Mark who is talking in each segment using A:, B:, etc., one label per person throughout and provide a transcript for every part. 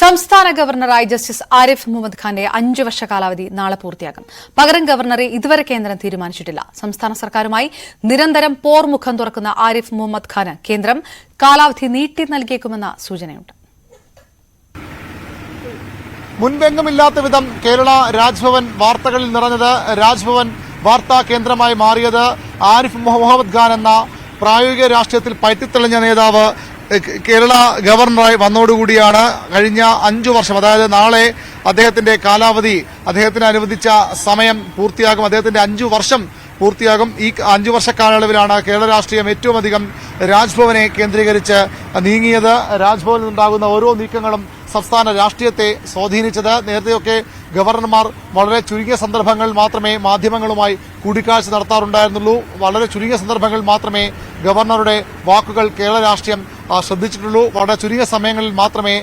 A: സംസ്ഥാന ഗവർണറായി ജസ്റ്റിസ് ആരിഫ് മുഹമ്മദ് ഖാന്റെ അഞ്ചു വർഷ കാലാവധി നാളെ പൂർത്തിയാകും പകരം ഗവർണറെ ഇതുവരെ കേന്ദ്രം തീരുമാനിച്ചിട്ടില്ല. സംസ്ഥാന സർക്കാരുമായി നിരന്തരം പോർമുഖം തുറക്കുന്ന ആരിഫ് മുഹമ്മദ് ഖാന് കേന്ദ്രം കാലാവധി നീട്ടി നൽകിയേക്കുമെന്ന സൂചനയുണ്ട്.
B: മുൻപെങ്ങുമില്ലാത്ത വിധം കേരള രാജ്ഭവൻ വാർത്തകളിൽ നിറഞ്ഞത് രാജ്ഭവൻ വാർത്താ കേന്ദ്രമായി മാറിയത് ആരിഫ് മുഹമ്മദ് ഖാൻ എന്ന പ്രായോഗിക രാഷ്ട്രീയത്തിൽ പയറ്റിത്തെളിഞ്ഞ നേതാവ് കേരള ഗവർണറായി വന്നോടുകൂടിയാണ് കഴിഞ്ഞ അഞ്ചു വർഷം അതായത് നാളെ അദ്ദേഹത്തിന്റെ കാലാവധി അദ്ദേഹത്തിന് അനുവദിച്ച സമയം പൂർത്തിയാകും. അദ്ദേഹത്തിന്റെ അഞ്ചു വർഷം പൂർത്തിയാകും. ഈ അഞ്ചു വർഷ കാലയളവിലാണ് കേരള രാഷ്ട്രീയം ഏറ്റവും അധികം രാജ്ഭവനെ കേന്ദ്രീകരിച്ച് നീങ്ങിയത്. രാജ്ഭവനിൽ നിന്നുണ്ടാകുന്ന ഓരോ നീക്കങ്ങളും സംസ്ഥാന രാഷ്ട്രീയത്തെ സ്വാധീനിച്ചത്. നേരത്തെയൊക്കെ ഗവർണർമാർ വളരെ ചുരുങ്ങിയ സന്ദർഭങ്ങളിൽ മാത്രമേ മാധ്യമങ്ങളുമായി കൂടിക്കാഴ്ച നടത്താറുണ്ടായിരുന്നുള്ളൂ. വളരെ ചുരുങ്ങിയ സന്ദർഭങ്ങളിൽ മാത്രമേ ഗവർണറുടെ വാക്കുകൾ കേരള രാഷ്ട്രീയം ശ്രദ്ധിച്ചിട്ടുള്ളൂ. വളരെ ചുരുങ്ങിയ സമയങ്ങളിൽ മാത്രമേ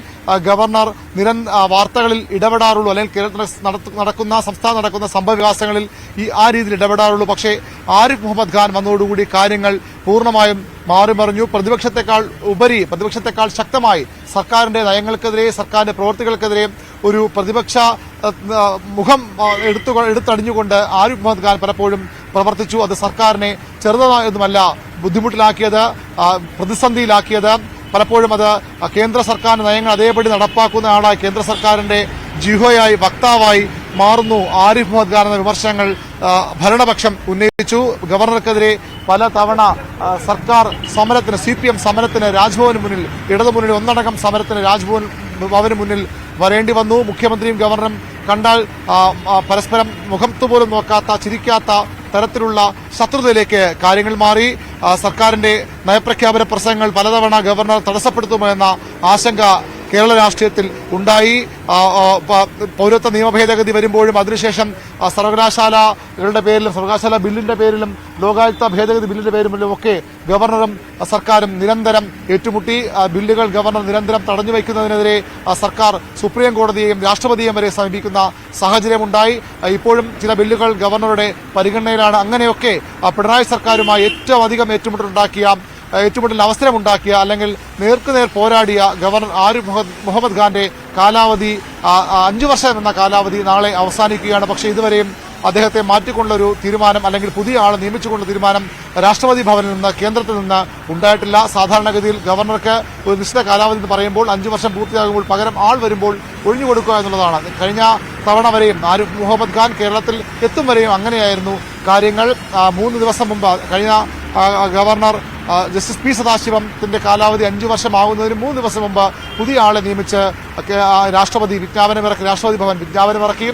B: ഗവർണർ നിര വാർത്തകളിൽ ഇടപെടാറുള്ളൂ. അല്ലെങ്കിൽ കേരളത്തിൽ നടക്കുന്ന സംസ്ഥാനം നടക്കുന്ന സംഭവവികാസങ്ങളിൽ ഈ ആ രീതിയിൽ ഇടപെടാറുള്ളൂ. പക്ഷേ ആരിഫ് മുഹമ്മദ് ഖാൻ വന്നതോടുകൂടി കാര്യങ്ങൾ പൂർണമായും മാറിമറിഞ്ഞു. പ്രതിപക്ഷത്തെക്കാൾ ഉപരി പ്രതിപക്ഷത്തെക്കാൾ ശക്തമായി സർക്കാരിന്റെ നയങ്ങൾക്കെതിരെ സർക്കാരിന്റെ പ്രവൃത്തികൾക്കെതിരെ ഒരു പ്രതിപക്ഷ മുഖം എടുത്തു എടുത്തടിഞ്ഞുകൊണ്ട് ആരിഫ് മുഹമ്മദ് ഖാൻ പലപ്പോഴും പ്രവർത്തിച്ചു. അത് സർക്കാരിനെ ചെറുതായൊന്നുമല്ല ബുദ്ധിമുട്ടിലാക്കിയത് പ്രതിസന്ധിയിലാക്കിയത്. പലപ്പോഴും അത് കേന്ദ്ര സർക്കാരിന്റെ നയങ്ങൾ അതേപടി നടപ്പാക്കുന്ന ആളായി കേന്ദ്ര സർക്കാരിന്റെ ജിഹോയായി വക്താവായി മാറുന്നു. ആരിഫ് മുഹമ്മദ് ഖാൻ എന്ന വിമർശനങ്ങൾ ഭരണപക്ഷം ഉന്നയിച്ചു. ഗവർണർക്കെതിരെ പല തവണ സർക്കാർ സമരത്തിന് സി പി എം സമരത്തിന് രാജ്ഭവന് മുന്നിൽ ഇടതുമുന്നണി ഒന്നടങ്കം സമരത്തിന് രാജ്ഭവൻ ഭവന് മുന്നിൽ വരേണ്ടി വന്നു. മുഖ്യമന്ത്രിയും ഗവർണറും കണ്ടാൽ പരസ്പരം മുഖത്ത് പോലും നോക്കാത്ത ചിരിക്കാത്ത തരത്തിലുള്ള ശത്രുതയിലേക്ക് കാര്യങ്ങൾ മാറി. സർക്കാരിന്റെ നയപ്രഖ്യാപന പ്രസംഗങ്ങൾ പലതവണ ഗവർണർ തടസ്സപ്പെടുത്തുമെന്ന ആശങ്ക കേരള രാഷ്ട്രീയത്തിൽ ഉണ്ടായി. പൗരത്വ നിയമ ഭേദഗതി വരുമ്പോഴും അതിനുശേഷം സർവകലാശാലകളുടെ പേരിലും സർവകലാശാല ബില്ലിന്റെ പേരിലും ലോകായുക്ത ഭേദഗതി ബില്ലിന്റെ പേരിലും ഒക്കെ ഗവർണറും സർക്കാരും നിരന്തരം ഏറ്റുമുട്ടി. ബില്ലുകൾ ഗവർണർ നിരന്തരം തടഞ്ഞു വയ്ക്കുന്നതിനെതിരെ സർക്കാർ സുപ്രീം കോടതിയെയും രാഷ്ട്രപതിയെയും വരെ സമീപിക്കുന്ന സാഹചര്യമുണ്ടായി ഇപ്പോഴും ചില ബില്ലുകൾ ഗവർണറുടെ പരിഗണനയിലാണ്. അങ്ങനെയൊക്കെ പിണറായി സർക്കാരുമായി ഏറ്റവും അധികം ഏറ്റുമുട്ടലുണ്ടാക്കിയ ആ, ഏറ്റുമുട്ടലിന് അവസരമുണ്ടാക്കിയ അല്ലെങ്കിൽ നേർക്കുനേർ പോരാടിയ ഗവർണർ ആരിഫ് മുഹമ്മദ് ഖാന്റെ കാലാവധി അഞ്ചു വർഷം എന്ന കാലാവധി നാളെ അവസാനിക്കുകയാണ്. പക്ഷേ ഇതുവരെയും അദ്ദേഹത്തെ മാറ്റിക്കൊണ്ടുള്ള ഒരു തീരുമാനം അല്ലെങ്കിൽ പുതിയ ആളെ നിയമിച്ചുകൊണ്ടുള്ള തീരുമാനം രാഷ്ട്രപതി ഭവനിൽ നിന്ന് കേന്ദ്രത്തിൽ നിന്ന് ഉണ്ടായിട്ടില്ല. സാധാരണഗതിയിൽ ഗവർണർക്ക് ഒരു നിശ്ചിത കാലാവധി എന്ന് പറയുമ്പോൾ അഞ്ചു വർഷം പൂർത്തിയാകുമ്പോൾ പകരം ആൾ വരുമ്പോൾ ഒഴിഞ്ഞു കൊടുക്കുക എന്നുള്ളതാണ്. കഴിഞ്ഞ തവണ വരെയും ആരിഫ് മുഹമ്മദ് ഖാൻ കേരളത്തിൽ എത്തും വരെയും അങ്ങനെയായിരുന്നു കാര്യങ്ങൾ. മൂന്ന് ദിവസം മുമ്പ് കഴിഞ്ഞ ഗവർണർ ജസ്റ്റിസ് പി സദാശിവത്തിന്റെ കാലാവധി അഞ്ചു വർഷമാകുന്നതിന് മൂന്ന് ദിവസം മുമ്പ് പുതിയ ആളെ നിയമിച്ച് രാഷ്ട്രപതി വിജ്ഞാപനമിറക്കി രാഷ്ട്രപതി ഭവൻ വിജ്ഞാപനമിറക്കി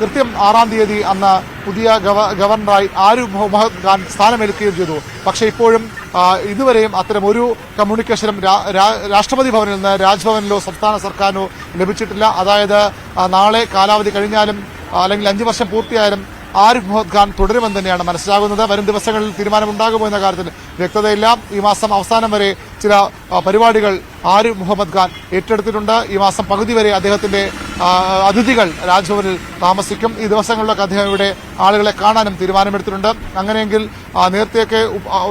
B: കൃത്യം ആറാം തീയതി അന്ന് പുതിയ ഗവർണറായി ആരു മുഹമ്മദ് ഖാൻ സ്ഥാനമേൽക്കുകയും ചെയ്തു. പക്ഷേ ഇപ്പോഴും ഇതുവരെയും അത്തരം ഒരു കമ്മ്യൂണിക്കേഷനും രാഷ്ട്രപതി ഭവനിൽ നിന്ന് രാജ്ഭവനിലോ സംസ്ഥാന സർക്കാരിനോ ലഭിച്ചിട്ടില്ല. അതായത് നാളെ കാലാവധി കഴിഞ്ഞാലും അല്ലെങ്കിൽ അഞ്ചു വർഷം പൂർത്തിയായാലും ആരിഫ് മുഹമ്മദ് ഖാൻ തുടരുമെന്ന് തന്നെയാണ് മനസ്സിലാകുന്നത്. വരും ദിവസങ്ങളിൽ തീരുമാനമുണ്ടാകുമോ എന്ന കാര്യത്തിൽ വ്യക്തതയില്ല. ഈ മാസം അവസാനം വരെ ചില പരിപാടികൾ ആരിഫ് മുഹമ്മദ് ഖാൻ ഏറ്റെടുത്തിട്ടുണ്ട്. ഈ മാസം പകുതി വരെ അദ്ദേഹത്തിന്റെ അതിഥികൾ രാജ്ഭവനിൽ താമസിക്കും. ഈ ദിവസങ്ങളിലൊക്കെ അദ്ദേഹം ഇവിടെ ആളുകളെ കാണാനും തീരുമാനമെടുത്തിട്ടുണ്ട്. അങ്ങനെയെങ്കിൽ നേരത്തെയൊക്കെ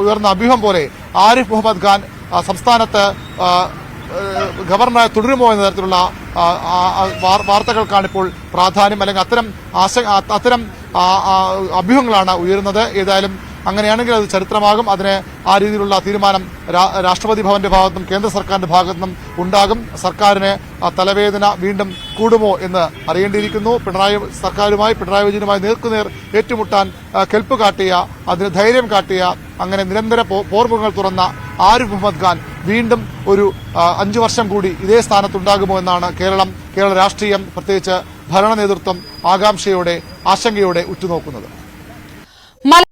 B: ഉയർന്ന അഭ്യൂഹം പോലെ ആരിഫ് മുഹമ്മദ് ഖാൻ സംസ്ഥാനത്ത് ഗവർണറായി തുടരുമോ എന്ന തരത്തിലുള്ള വാർത്തകൾക്കാണ് ഇപ്പോൾ പ്രാധാന്യം അല്ലെങ്കിൽ അത്തരം അത്തരം അഭ്യൂഹങ്ങളാണ് ഉയരുന്നത്. ഏതായാലും അങ്ങനെയാണെങ്കിൽ അത് ചരിത്രമാകും. അതിന് ആ രീതിയിലുള്ള തീരുമാനം രാഷ്ട്രപതി ഭവന്റെ ഭാഗത്തും കേന്ദ്ര സർക്കാരിന്റെ ഭാഗത്തും ഉണ്ടാകും. സർക്കാരിന് തലവേദന വീണ്ടും കൂടുമോ എന്ന് അറിയേണ്ടിയിരിക്കുന്നു. പിണറായി സർക്കാരുമായി പിണറായി വിജയനുമായി നേർക്കുനേർ ഏറ്റുമുട്ടാൻ കെൽപ്പ് കാട്ടിയ അതിന് ധൈര്യം കാട്ടിയ അങ്ങനെ നിരന്തര പോർമുഖങ്ങൾ തുറന്ന ആരിഫ് മുഹമ്മദ് ഖാൻ വീണ്ടും ഒരു അഞ്ചു വർഷം കൂടി ഇതേ സ്ഥാനത്തുണ്ടാകുമോ എന്നാണ് കേരളം കേരള രാഷ്ട്രീയം പ്രത്യേകിച്ച് ഭരണ നേതൃത്വം ആകാംക്ഷയോടെ ആശങ്കയോടെ ഉറ്റുനോക്കുന്നത്.